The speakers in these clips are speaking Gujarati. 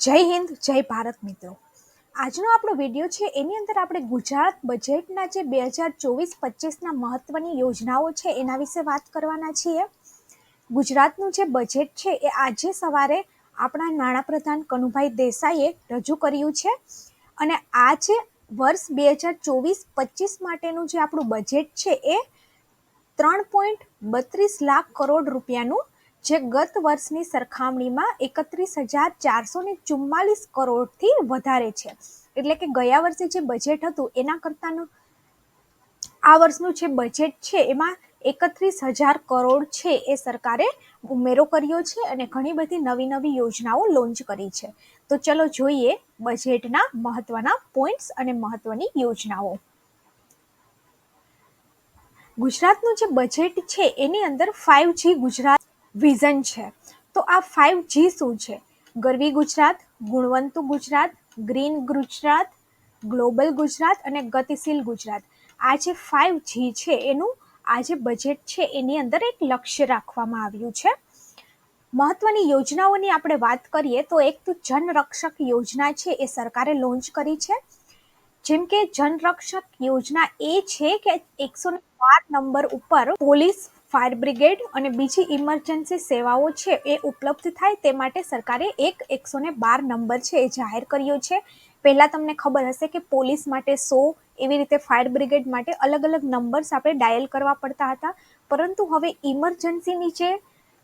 જય હિન્દ, જય ભારત મિત્રો. આજનો આપણો વીડિયો છે, એની અંદર આપણે ગુજરાત બજેટના જે બે હજાર ચોવીસ પચીસના મહત્ત્વની યોજનાઓ છે, એના વિશે વાત કરવાના છીએ. ગુજરાતનું જે બજેટ છે, એ આજે સવારે આપણા નાણાપ્રધાન કનુભાઈ દેસાઈએ રજૂ કર્યું છે. અને આ જે વર્ષ બે હજાર ચોવીસ પચીસ માટેનું જે આપણું બજેટ છે, એ ત્રણ પોઈન્ટ બત્રીસ લાખ કરોડ રૂપિયાનું જે ગત વર્ષની સરખામણીમાં એકત્રીસ હજાર ચારસો ને ચુમ્માલીસ કરોડથી વધારે છે. એટલે કે ગયા વર્ષે જે બજેટ હતું, એના કરતાંનું આ વર્ષનું જે બજેટ છે, એમાં એકત્રીસ હજાર કરોડ છે એ સરકારે ઉમેરો કર્યો છે અને ઘણી બધી નવી નવી યોજનાઓ લોન્ચ કરી છે. તો ચલો જોઈએ બજેટના મહત્વના પોઈન્ટ્સ અને મહત્વની યોજનાઓ. ગુજરાતનું જે બજેટ છે, એની અંદર ફાઇવ જી ગુજરાત વિઝન છે. તો આ ફાઇવ જી શું છે? ગરવી ગુજરાત, ગુણવંતુ ગુજરાત, ગ્રીન ગુજરાત, ગ્લોબલ ગુજરાત અને ગતિશીલ ગુજરાત. આ જે ફાઇવ જી છે એનું આ જે બજેટ છે એની અંદર એક લક્ષ્ય રાખવામાં આવ્યું છે. મહત્વની યોજનાઓની આપણે વાત કરીએ તો એક તો જનરક્ષક યોજના છે એ સરકારે લોન્ચ કરી છે. જેમ કે જનરક્ષક યોજના એ છે કે એકસો બાર નંબર ઉપર પોલીસ ફાયર બ્રિગેડ અને બીજી ઇમરજન્સી સેવાઓ છે એ ઉપલબ્ધ થાય તે માટે સરકારે એક એકસો બાર નંબર છે એ જાહેર કર્યો છે. પહેલાં તમને ખબર હશે કે પોલીસ માટે સો એવી રીતે ફાયર બ્રિગેડ માટે અલગ અલગ નંબર્સ આપણે ડાયલ કરવા પડતા હતા. પરંતુ હવે ઇમરજન્સીની જે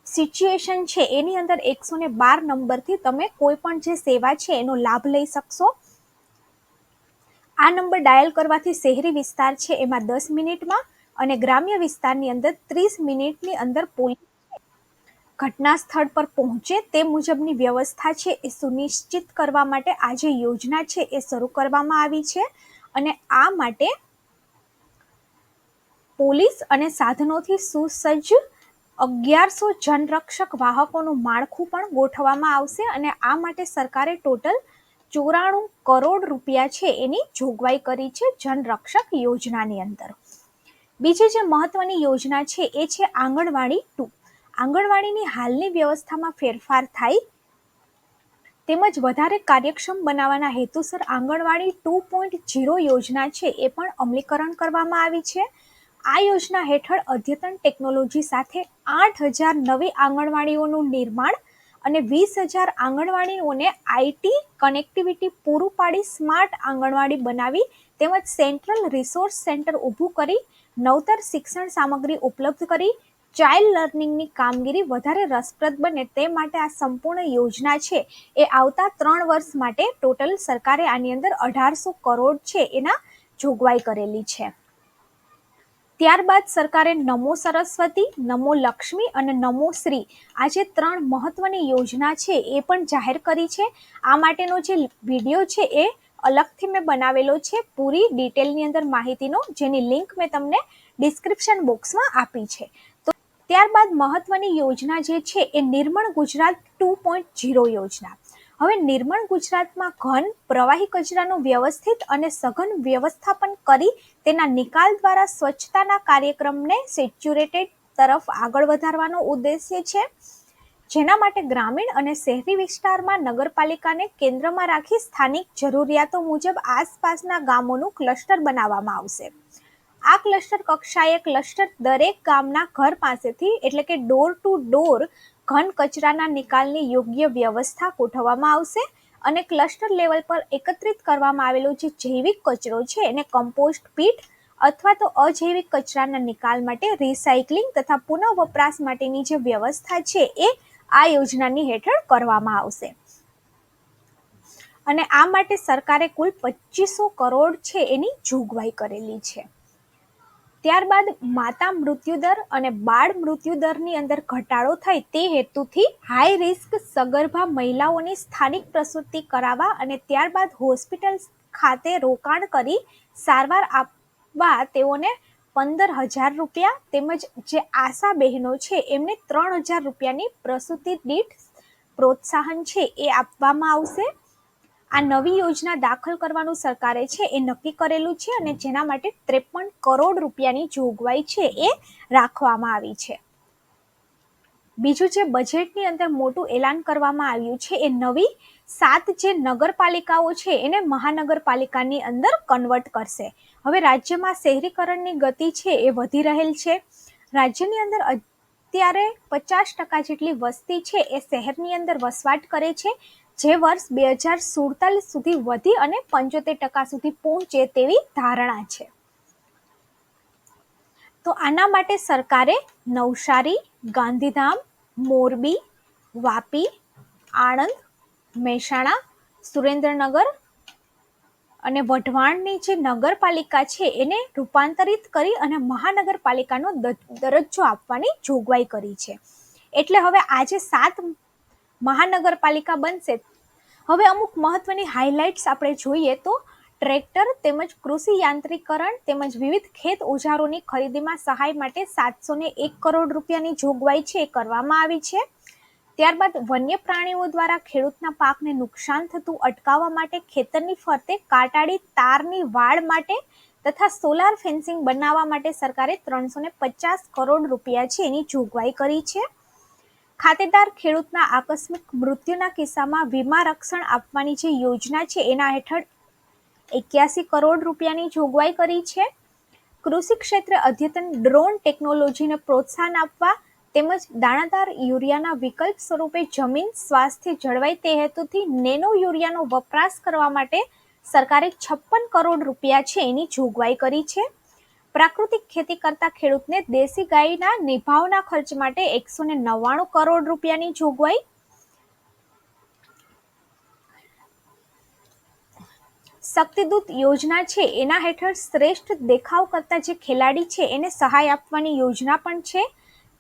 સિચ્યુએશન છે એની અંદર એકસો ને બાર નંબરથી તમે કોઈ પણ જે સેવા છે એનો લાભ લઈ શકશો. આ નંબર ડાયલ કરવાથી શહેરી વિસ્તાર છે એમાં દસ મિનિટમાં અને ગ્રામ્ય વિસ્તારની અંદર ત્રીસ મિનિટની અંદર પોલીસ ઘટના સ્થળ પર પહોંચે તે મુજબની વ્યવસ્થા છે એ સુનિશ્ચિત કરવા માટે આ જે યોજના છે એ શરૂ કરવામાં આવી છે. અને આ માટે પોલીસ અને સાધનોથી સુસજ્જ અગિયારસો જનરક્ષક વાહકોનું માળખું પણ ગોઠવવામાં આવશે અને આ માટે સરકારે ટોટલ ચોરાણું કરોડ રૂપિયા છે એની જોગવાઈ કરી છે જનરક્ષક યોજનાની અંદર. બીજી જે મહત્વની યોજના છે, એ છે આંગણવાડી ટુ. આંગણવાડીની હાલની વ્યવસ્થામાં ફેરફાર થાય તેમજ વધારે કાર્યક્ષમ બનાવવાના હેતુસર આંગણવાડી ટુ પોઈન્ટ ઝીરો યોજના છે, એ પણ અમલીકરણ કરવામાં આવી છે. આ યોજના હેઠળ અદ્યતન ટેકનોલોજી સાથે આઠ હજાર નવી આંગણવાડીઓનું નિર્માણ અને વીસ હજાર આંગણવાડીઓને આઈટી કનેક્ટિવિટી પૂરું પાડી સ્માર્ટ આંગણવાડી બનાવી તેમજ સેન્ટ્રલ રિસોર્સ સેન્ટર ઊભું કરી નવતર શિક્ષણ સામગ્રી ઉપલબ્ધ કરી ચાઇલ્ડ લર્નિંગની કામગીરી વધારે રસપ્રદ બને તે માટે આ સંપૂર્ણ યોજના છે. એ આવતા ત્રણ વર્ષ માટે ટોટલ સરકારે આની અંદર અઢારસો કરોડ છે એના જોગવાઈ કરેલી છે. ત્યારબાદ સરકારે નમો સરસ્વતી, નમો લક્ષ્મી અને નમો શ્રી આ જે ત્રણ મહત્વની યોજના છે એ પણ જાહેર કરી છે. આ માટેનો જે વીડિયો છે એ અલગથી મેં બનાવેલો છે પૂરી ડિટેલની અંદર માહિતીનો, જેની લિંક મેં તમને ડિસ્ક્રિપ્શન બોક્સમાં આપી છે. તો ત્યારબાદ મહત્વની યોજના જે છે એ નિર્મળ ગુજરાત ટુ પોઈન્ટ ઝીરો યોજના. હવે નિર્મળ ગુજરાતમાં ઘન, પ્રવાહી કચરાનું વ્યવસ્થિત અને સઘન વ્યવસ્થાપન કરી તેના નિકાલ દ્વારા સ્વચ્છતાના કાર્યક્રમને સેચ્યુરેટેડ તરફ આગળ વધારવાનો ઉદ્દેશ્ય છે. જેના માટે ગ્રામીણ અને શહેરી વિસ્તારમાં નગરપાલિકાને કેન્દ્રમાં રાખી સ્થાનિક જરૂરિયાતો મુજબ આસપાસના ગામોનું ક્લસ્ટર બનાવવામાં આવશે. આ ક્લસ્ટર કક્ષાએ ક્લસ્ટર દરેક ગામના ઘર પાસેથી એટલે કે ડોર ટુ ડોર ઘન કચરાના નિકાલની યોગ્ય વ્યવસ્થા ગોઠવવામાં આવશે અને ક્લસ્ટર લેવલ પર એકત્રિત કરવામાં આવેલો જે જૈવિક કચરો છે એને કમ્પોસ્ટ પીટ અથવા તો અજૈવિક કચરાના નિકાલ માટે રિસાયકલિંગ તથા પુનઃ વપરાશ માટેની જે વ્યવસ્થા છે એ આ યોજનાની હેઠળ કરવામાં આવશે. અને આ માટે સરકારે કુલ પચીસો કરોડ છે એની જોગવાઈ કરેલી છે. ત્યારબાદ માતા મૃત્યુદર અને બાળ મૃત્યુદરની અંદર ઘટાડો થાય તે હેતુથી હાઈ રિસ્ક સગર્ભા મહિલાઓની સ્થાનિક પ્રસૂતિ કરાવવા અને ત્યારબાદ હોસ્પિટલ ખાતે રોકાણ કરી સારવાર આપવા તેઓને પંદર હજાર રૂપિયા તેમજ જે આશા બહેનો છે, એમને ત્રણ હજાર રૂપિયાની પ્રસૂતિ દીઠ પ્રોત્સાહન છે, એ આપવામાં આવશે. આ નવી યોજના દાખલ કરવાનું સરકારે છે, એ નક્કી કરેલું છે અને જેના માટે ત્રેપન કરોડ રૂપિયાની જોગવાઈ છે, એ રાખવામાં આવી છે. બીજું જે બજેટની અંદર મોટું એલાન કરવામાં આવ્યું છે એ નવી સાત જે નગરપાલિકાઓ છે એને મહાનગરપાલિકાની અંદર કન્વર્ટ કરશે. હવે રાજ્યમાં શહેરીકરણની ગતિ છે એ વધી રહેલ છે. રાજ્યની અંદર અત્યારે પચાસ ટકા જેટલી વસ્તી છે એ શહેરની અંદર વસવાટ કરે છે. જે વર્ષ બે હજાર સુડતાલીસ સુધી વધી અને પંચોતેર ટકા સુધી પહોંચે તેવી ધારણા છે. તો આના માટે સરકારે નવસારી, ગાંધીધામ, મોરબી, વાપી, આણંદ, મહેસાણા, સુરેન્દ્રનગર અને વઢવાણની જે નગરપાલિકા છે એને રૂપાંતરિત કરી અને મહાનગરપાલિકાનો દરજ્જો આપવાની જોગવાઈ કરી છે. એટલે હવે આજે સાત મહાનગરપાલિકા બનશે. હવે અમુક મહત્વની હાઇલાઇટ્સ આપણે જોઈએ તો ટ્રેક્ટર તેમજ કૃષિ યાંત્રિકરણ તેમજ વિવિધ ખેત ઓજારોની ખરીદીમાં સહાય માટે સાતસો ને એક કરોડ રૂપિયાની જોગવાઈ છે એ કરવામાં આવી છે. ત્યારબાદ વન્ય પ્રાણીઓ દ્વારા ખેડૂતના પાકને નુકસાન થતું અટકાવવા માટે ખેતરની ફરતે કાટાડી તારની વાડ માટે તથા સોલાર ફેન્સિંગ બનાવવા માટે સરકારે ત્રણસો ને પચાસ કરોડ રૂપિયા છે એની જોગવાઈ કરી છે. ખાતેદાર ખેડૂતના આકસ્મિક મૃત્યુના કિસ્સામાં વીમા રક્ષણ આપવાની જે યોજના છે એના હેઠળ એક્યાસી કરોડ રૂપિયાની જોગવાઈ કરી છે. કૃષિ ક્ષેત્રે અદ્યતન ડ્રોન ટેકનોલોજીને પ્રોત્સાહન આપવા તેમજ દાણાદાર યુરિયાના વિકલ્પ સ્વરૂપે જમીન સ્વાસ્થ્ય જળવાય તે હેતુથી નેનો યુરિયાનો વપરાશ કરવા માટે સરકારે છપ્પન કરોડ રૂપિયા છે એની જોગવાઈ કરી છે. પ્રાકૃતિક ખેતી કરતા ખેડૂતને દેશી ગાયના નિભાવના ખર્ચ માટે એકસો ને નવ્વાણું કરોડ રૂપિયાની જોગવાઈ શક્તિદૂત યોજના છે, એના હેઠળ શ્રેષ્ઠ દેખાવ કરતા જે ખેલાડી છે, એને સહાય આપવાની યોજના પણ છે.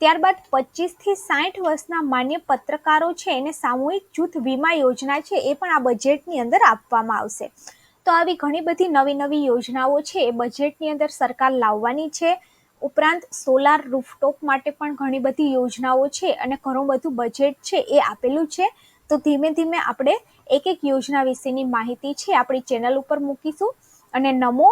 ત્યારબાદ પચીસથી સાઠ વર્ષના માન્ય પત્રકારો છે, એને સામૂહિક જૂથ વીમા યોજના છે, એ પણ આ બજેટની અંદર આપવામાં આવશે. તો આવી ઘણી બધી નવી નવી યોજનાઓ છે, એ બજેટની અંદર સરકાર લાવવાની છે. ઉપરાંત સોલાર રૂફટોપ માટે પણ ઘણી બધી યોજનાઓ છે, અને ઘણું બધું બજેટ છે, એ આપેલું છે. તો ધીમે ધીમે આપણે એક એક યોજના વિશેની માહિતી છે આપણી ચેનલ ઉપર મૂકીશું. અને નમો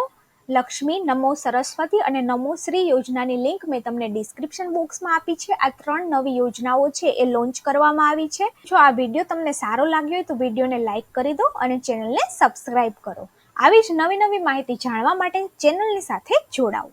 લક્ષ્મી, નમો સરસ્વતી અને નમો શ્રી યોજનાની લિંક મેં તમને ડિસ્ક્રિપ્શન બોક્સમાં આપી છે. આ ત્રણ નવી યોજનાઓ છે એ લોન્ચ કરવામાં આવી છે. જો આ વીડિયો તમને સારો લાગ્યો હોય તો વિડીયોને લાઇક કરી દો અને ચેનલને સબસ્ક્રાઇબ કરો. આવી જ નવી નવી માહિતી જાણવા માટે ચેનલની સાથે જોડાઓ.